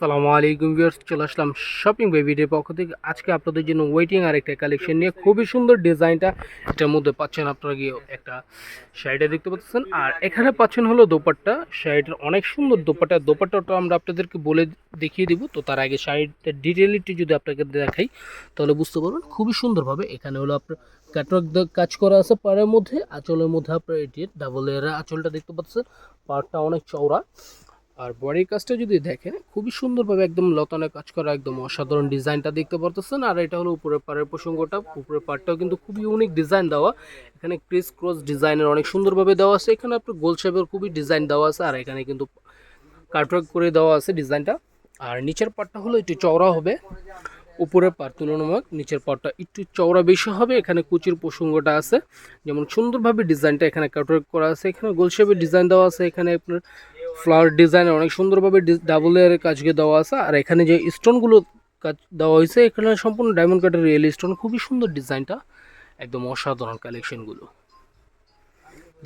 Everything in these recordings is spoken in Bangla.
সালামু আলাইকুম ভিউয়ার্স, চলে আসলাম শপিং বেবিদের পক্ষ থেকে। আজকে আপনাদের জন্য ওয়েটিং আর একটা কালেকশন নিয়ে খুবই সুন্দর ডিজাইনটা এটার মধ্যে পাচ্ছেন আপনারা গিয়ে একটা শাড়িটা দেখতে পাচ্ছেন। আর এখানে পাচ্ছেন হলো দোপাট্টা। শাড়িটার অনেক সুন্দর দোপাট্টা। দোপাট্টাটা আমরা আপনাদেরকে বলে দেখিয়ে দিব। তো তার আগে শাড়িটার ডিটেলিটি যদি আপনাকে দেখাই, তাহলে বুঝতে পারবেন খুবই সুন্দরভাবে এখানে হলো আপনার ক্যাটওয়ার্ক কাজ করা আছে পাড়ের মধ্যে। আঁচলের মধ্যে আপনার এটির ডাবল এর আঁচলটা দেখতে পাচ্ছেন। পাড়টা অনেক চওড়া। আর বডির কাজটা যদি দেখেন, খুবই সুন্দরভাবে একদম লতানে কাজ করা, একদম অসাধারণ ডিজাইনটা দেখতে পারতেছেন। আর এটা হলো উপরের পাড়ের প্রসঙ্গটা। উপরের পাড়টাও কিন্তু খুবই ইউনিক ডিজাইন দেওয়া। এখানে ক্রিস ক্রস ডিজাইনের অনেক সুন্দরভাবে দেওয়া আছে। এখানে আপনার গোল শেপের খুবই ডিজাইন দেওয়া আছে। আর এখানে কিন্তু কাটওয়ার্ক করে দেওয়া আছে ডিজাইনটা আর নিচের পাটটা হলো একটু চওড়া হবে। উপরের পাট তুলনামূলক নিচের পাটটা একটু চওড়া বেশি হবে। এখানে কুচির প্রসঙ্গটা আছে। যেমন সুন্দরভাবে ডিজাইনটা এখানে কাটওয়ার্ক করা আছে। এখানে গোল শেপের ডিজাইন দেওয়া আছে। এখানে আপনার ফ্লাওয়ার ডিজাইন অনেক সুন্দরভাবে ডাবল লেয়ারের কাজকে দেওয়া আছে। আর এখানে যে স্টোনগুলো কাজ দেওয়া হয়েছে, এখানে সম্পূর্ণ ডায়মন্ড কাটের রিয়েল স্টোন খুবই সুন্দর ডিজাইনটা। একদম অসাধারণ কালেকশনগুলো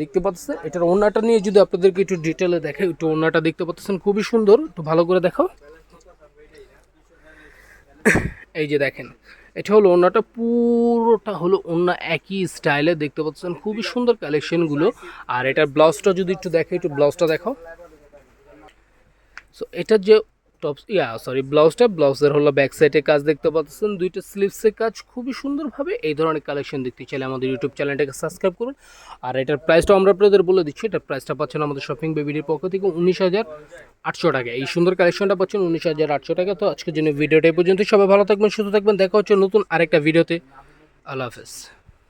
দেখতে পাচ্ছেন, এটার ওড়নাটা নিয়ে যদি আপনাদেরকে একটু ডিটেলে দেখাই, একটু ওড়নাটা দেখতে পাচ্ছেন, খুবই সুন্দর। একটু ভালো করে দেখাও। এই যে দেখেন, এটা হলো ওনাটা পুরোটা হলো অন্য একই স্টাইলে দেখতে পাচ্ছেন, খুবই সুন্দর কালেকশনগুলো আর এটার ব্লাউজটা যদি একটু দেখে একটু ব্লাউজটা দেখো সো এটার যে টপ ইয়া সরি ব্লাউজটা ব্লাউজের হলো ব্যাক সাইডে কাজ দেখতে পাচ্ছেন। দুইটা স্লিভসের কাজ। খুবই সুন্দরভাবে এই ধরনের কালেকশন দেখতে চাইলে আমাদের ইউটিউব চ্যানেলটাকে সাবস্ক্রাইব করুন। আর এটার প্রাইসটা আমরা আপনাদের বলে দিচ্ছি, এটার প্রাইসটা পাচ্ছেন আমাদের শপিং বেবিডির পক্ষ থেকে উনিশ হাজার আটশো টাকা। এই সুন্দর কালেকশনটা পাচ্ছেন উনিশ হাজার আটশো টাকা। তো আজকের জন্য ভিডিওটা এই পর্যন্ত। সবাই ভালো থাকবেন, সুস্থ থাকবেন। দেখা হচ্ছে নতুন আরেকটা ভিডিওতে আল্লাহ হাফেজ।